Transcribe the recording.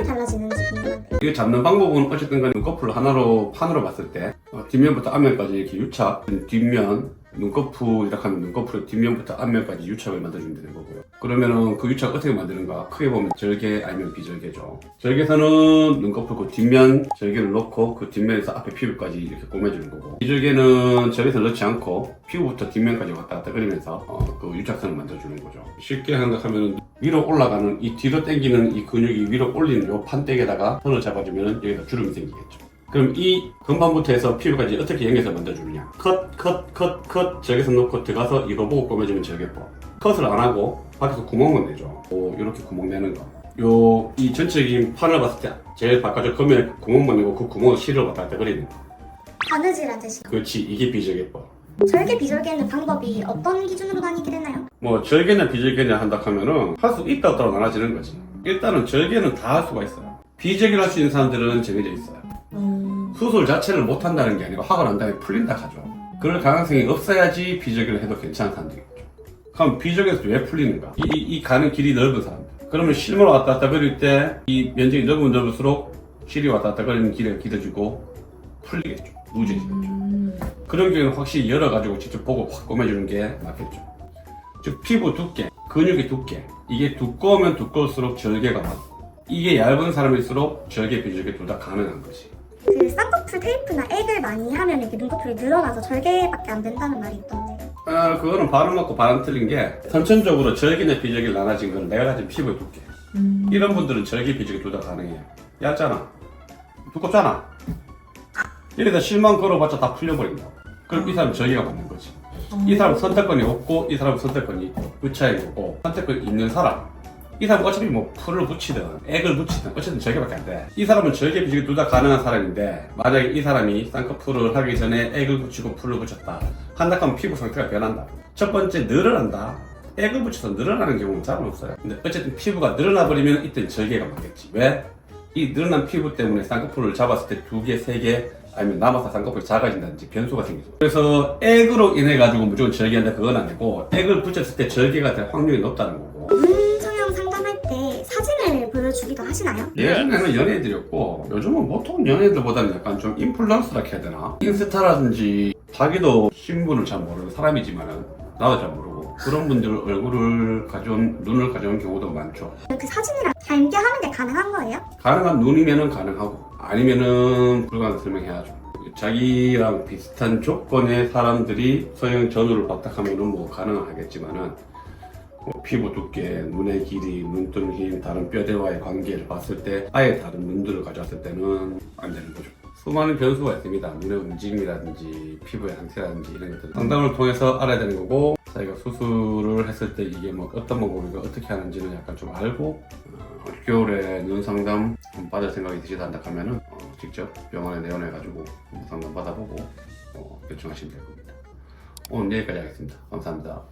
어떻게 달라지는지 궁금한데요. 이거 잡는 방법은 어쨌든 간에 눈꺼풀 하나로 판으로 봤을 때 어, 뒷면부터 앞면까지 이렇게 유착 뒷면 눈꺼풀 이렇게 하면 눈꺼풀 뒷면부터 앞면까지 유착을 만들어주면 되는 거고요. 그러면은 그 유착 어떻게 만드는가? 크게 보면 절개 아니면 비절개죠. 절개선은 눈꺼풀 그 뒷면 절개를 넣고 그 뒷면에서 앞에 피부까지 이렇게 꼬매주는 거고. 비절개는 절개선 넣지 않고 피부부터 뒷면까지 왔다 갔다 그리면서 어, 그 유착선을 만들어주는 거죠. 쉽게 생각하면 위로 올라가는 이 뒤로 당기는 이 근육이 위로 올리는 요 판때기에다가 선을 잡아주면 여기다 주름이 생기겠죠. 그럼 이 금반부터 해서 피부까지 어떻게 연결해서 만들어주느냐. 컷, 컷, 컷, 컷, 절개선 넣고 들어가서 이거 보고 꼬매주면 절개법. 컷을 안 하고 밖에서 구멍만 내죠. 오, 이렇게 구멍 내는 거. 요, 이 전체적인 판을 봤을 때 제일 바깥쪽 겉면에 구멍만 내고 그 구멍을 실을 왔다 갔다 그리는 거. 바느질한 듯이. 그렇지, 이게 비절개법. 절개 비절개는 방법이 어떤 기준으로 나뉘게 되나요? 뭐 절개냐 비절개냐 한다 하면은 할 수 있다 없다로 나눠지는 거지. 일단은 절개는 다 할 수가 있어요. 비절개를 할 수 있는 사람들은 정해져 있어요. 수술 자체를 못 한다는 게 아니고 하고 난 다음에 풀린다 하죠. 그럴 가능성이 없어야지 비절개를 해도 괜찮은 사람들이 있죠. 그럼 비절개에서 왜 풀리는가? 이, 이, 이 가는 길이 넓은 사람들. 그러면 실물 왔다 갔다 거릴 때 이 면적이 넓으면 넓을수록 실이 왔다 갔다 거리는 길이가 길어지고 풀리겠죠. 누져지겠죠. 그런 경우는 확실히 열어가지고 직접 보고 확 꼬매주는 게 맞겠죠. 즉 피부 두께, 근육의 두께 이게 두꺼우면 두꺼울수록 절개가 맞고 이게 얇은 사람일수록 절개, 비절개 둘 다 가능한 거지. 그 쌍꺼풀 테이프나 액을 많이 하면 이렇게 눈꺼풀이 늘어나서 절개밖에 안 된다는 말이 있던데. 아, 그거는 발음 맞고 발음 틀린 게 선천적으로 절개나 비절개 나눠진 건 내가 가진 피부의 두께. 이런 분들은 절개, 비절개 둘 다 가능해요. 얇잖아. 두껍잖아. 여기다 실만 걸어봤자 다 풀려버린다고. 그럼 이 사람은 절개가 맞는 거지. 이 사람은 선택권이 없고 이 사람은 선택권이 있고 그 차이고 선택권이 있는 사람 이 사람은 어차피 뭐 풀을 붙이든 액을 붙이든 어쨌든 절개밖에 안 돼. 이 사람은 절개 비절개 둘 다 가능한 사람인데 만약에 이 사람이 쌍꺼풀을 하기 전에 액을 붙이고 풀을 붙였다 한다 하면 피부 상태가 변한다. 첫 번째 늘어난다. 액을 붙여서 늘어나는 경우는 잘 없어요. 근데 어쨌든 피부가 늘어나 버리면 이때 절개가 맞겠지. 왜? 이 늘어난 피부 때문에 쌍꺼풀을 잡았을 때 두 개, 세 개, 아니면 남아서 쌍꺼풀이 작아진다든지 변수가 생기죠. 그래서 액으로 인해 가지고 무조건 절개한다 그건 아니고 액을 붙였을 때 절개가 될 확률이 높다는 거고. 주기도 하시나요? 예전에는 연예인들이었고 요즘은 보통 연예인들보다는 약간 좀 인플루언서라 해야 되나? 인스타라든지 자기도 신분을 잘 모르는 사람이지만은 나도 잘 모르고 그런 분들 얼굴을 가져온 눈을 가져온 경우도 많죠. 그 사진이랑 닮게 하는 게 가능한 거예요? 가능한 눈이면은 가능하고 아니면은 불가능 설명해야죠. 자기랑 비슷한 조건의 사람들이 서양 전후를 바탕하면은 뭐 가능하겠지만은 뭐 피부 두께, 눈의 길이, 눈뜨는 힘, 다른 뼈대와의 관계를 봤을 때 아예 다른 눈들을 가져왔을 때는 안 되는 거죠. 수많은 변수가 있습니다. 눈의 움직임이라든지 피부의 상태라든지 이런 것들 상담을 통해서 알아야 되는 거고 자기가 수술을 했을 때 이게 뭐 어떤 방법이고 어떻게 하는지는 약간 좀 알고 어, 올겨울에 눈 상담 좀 받을 생각이 드시다 한다 하면은 어, 직접 병원에 내원해가지고 상담 받아보고 어, 결정하시면 될 겁니다. 오늘 여기까지 하겠습니다. 감사합니다.